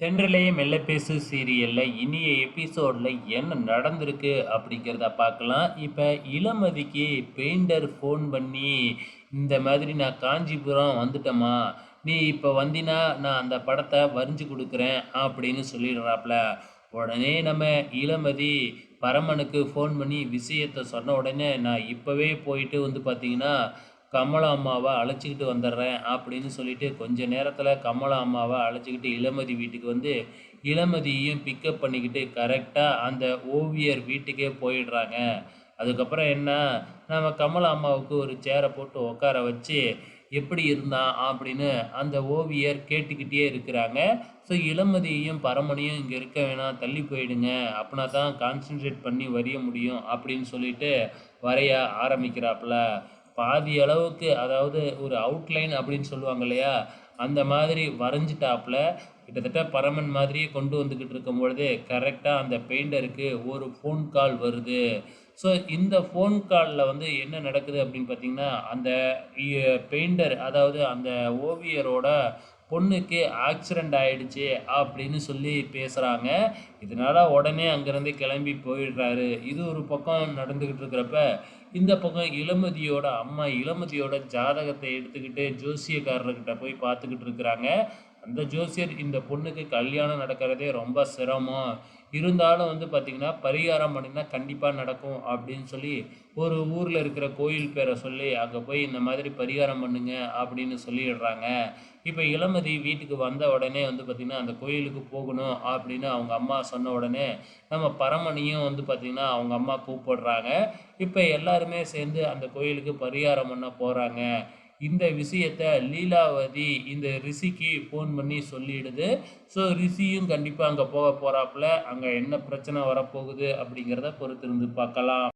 சென்றிலேயே மெல்ல பேசு சீரியலில் இனிய எபிசோடில் என்ன நடந்திருக்கு அப்படிங்கிறத பார்க்கலாம். இப்போ இளமதிக்கு பெயிண்டர் ஃபோன் பண்ணி இந்த மாதிரி நான் காஞ்சிபுரம் வந்துட்டேம்மா நீ இப்போ வந்தினா நான் அந்த படத்தை வரிஞ்சு கொடுக்குறேன் அப்படின்னு சொல்லிடுறாப்புல உடனே நம்ம இளமதி பரமனுக்கு ஃபோன் பண்ணி விஷயத்தை சொன்ன உடனே நான் இப்போவே போயிட்டு வந்து பார்த்தீங்கன்னா கமலா அம்மாவை அழைச்சிக்கிட்டு வந்துடுறேன் அப்படின்னு சொல்லிட்டு கொஞ்ச நேரத்தில் கமலா அம்மாவை அழைச்சிக்கிட்டு இளமதி வீட்டுக்கு வந்து இளமதியையும் பிக்கப் பண்ணிக்கிட்டு கரெக்டாக அந்த ஓவியர் வீட்டுக்கே போயிடுறாங்க. அதுக்கப்புறம் என்ன? நம்ம கமலா அம்மாவுக்கு ஒரு சேரை போட்டு உட்கார வச்சு எப்படி இருந்தான் அப்படின்னு அந்த ஓவியர் கேட்டுக்கிட்டே இருக்கிறாங்க. ஸோ இளமதியையும் பரமணியும் இங்கே இருக்க வேணாம் தள்ளி போயிடுங்க. அப்படின்னா தான் கான்சென்ட்ரேட் பண்ணி வரைய முடியும் அப்படின்னு சொல்லிட்டு வரைய ஆரம்பிக்கிறாப்புல. பாதி அளவுக்கு அதாவது ஒரு அவுட்லைன் அப்படின்னு சொல்லுவாங்க இல்லையா அந்த மாதிரி வரைஞ்சிட்டாப்புல கிட்டத்தட்ட பரமன் மாதிரியே கொண்டு வந்துக்கிட்டு இருக்கும் பொழுது கரெக்டாக அந்த பெயிண்டருக்கு ஒரு ஃபோன் கால் வருது. ஸோ இந்த ஃபோன் காலில் வந்து என்ன நடக்குது அப்படின்னு பார்த்தீங்கன்னா அந்த பெயிண்டர் அதாவது அந்த ஓவியரோட பொண்ணுக்கு ஆக்சிடெண்ட் ஆயிடுச்சு அப்படின்னு சொல்லி பேசுகிறாங்க இதனால் உடனே அங்கேருந்து கிளம்பி போயிடுறாரு. இது ஒரு பக்கம் நடந்துக்கிட்டு இருக்கிறப்ப இந்த பக்கம் இளமதியோட அம்மா இளமதியோட ஜாதகத்தை எடுத்துக்கிட்டு ஜோசியக்காரர்கிட்ட போய் பார்த்துக்கிட்டு இருக்கிறாங்க. அந்த ஜோசியர் இந்த பொண்ணுக்கு கல்யாணம் நடக்கிறதே ரொம்ப சிரமம். இருந்தாலும் வந்து பார்த்திங்கன்னா பரிகாரம் பண்ணினா கண்டிப்பாக நடக்கும் அப்படின்னு சொல்லி ஒரு ஊரில் இருக்கிற கோயில் பேரை சொல்லி அங்கே போய் இந்த மாதிரி பரிகாரம் பண்ணுங்க அப்படின்னு சொல்லிடுறாங்க. இப்போ இளமதி வீட்டுக்கு வந்த உடனே வந்து பார்த்திங்கன்னா அந்த கோயிலுக்கு போகணும் அப்படின்னு அவங்க அம்மா சொன்ன உடனே நம்ம பரமணியும் வந்து பார்த்திங்கன்னா அவங்க அம்மா கூப்பிடுறாங்க. இப்போ எல்லாருமே சேர்ந்து அந்த கோயிலுக்கு பரிகாரம் பண்ண போகிறாங்க இந்த விஷயத்த லீலாவதி இந்த ரிஷிக்கு ஃபோன் பண்ணி சொல்லிடுது. ஸோ ரிஷியும் கண்டிப்பாக அங்கே போக போகிறாப்புல அங்கே என்ன பிரச்சனை வரப்போகுது அப்படிங்கிறத பொறுத்திருந்து பார்க்கலாம்.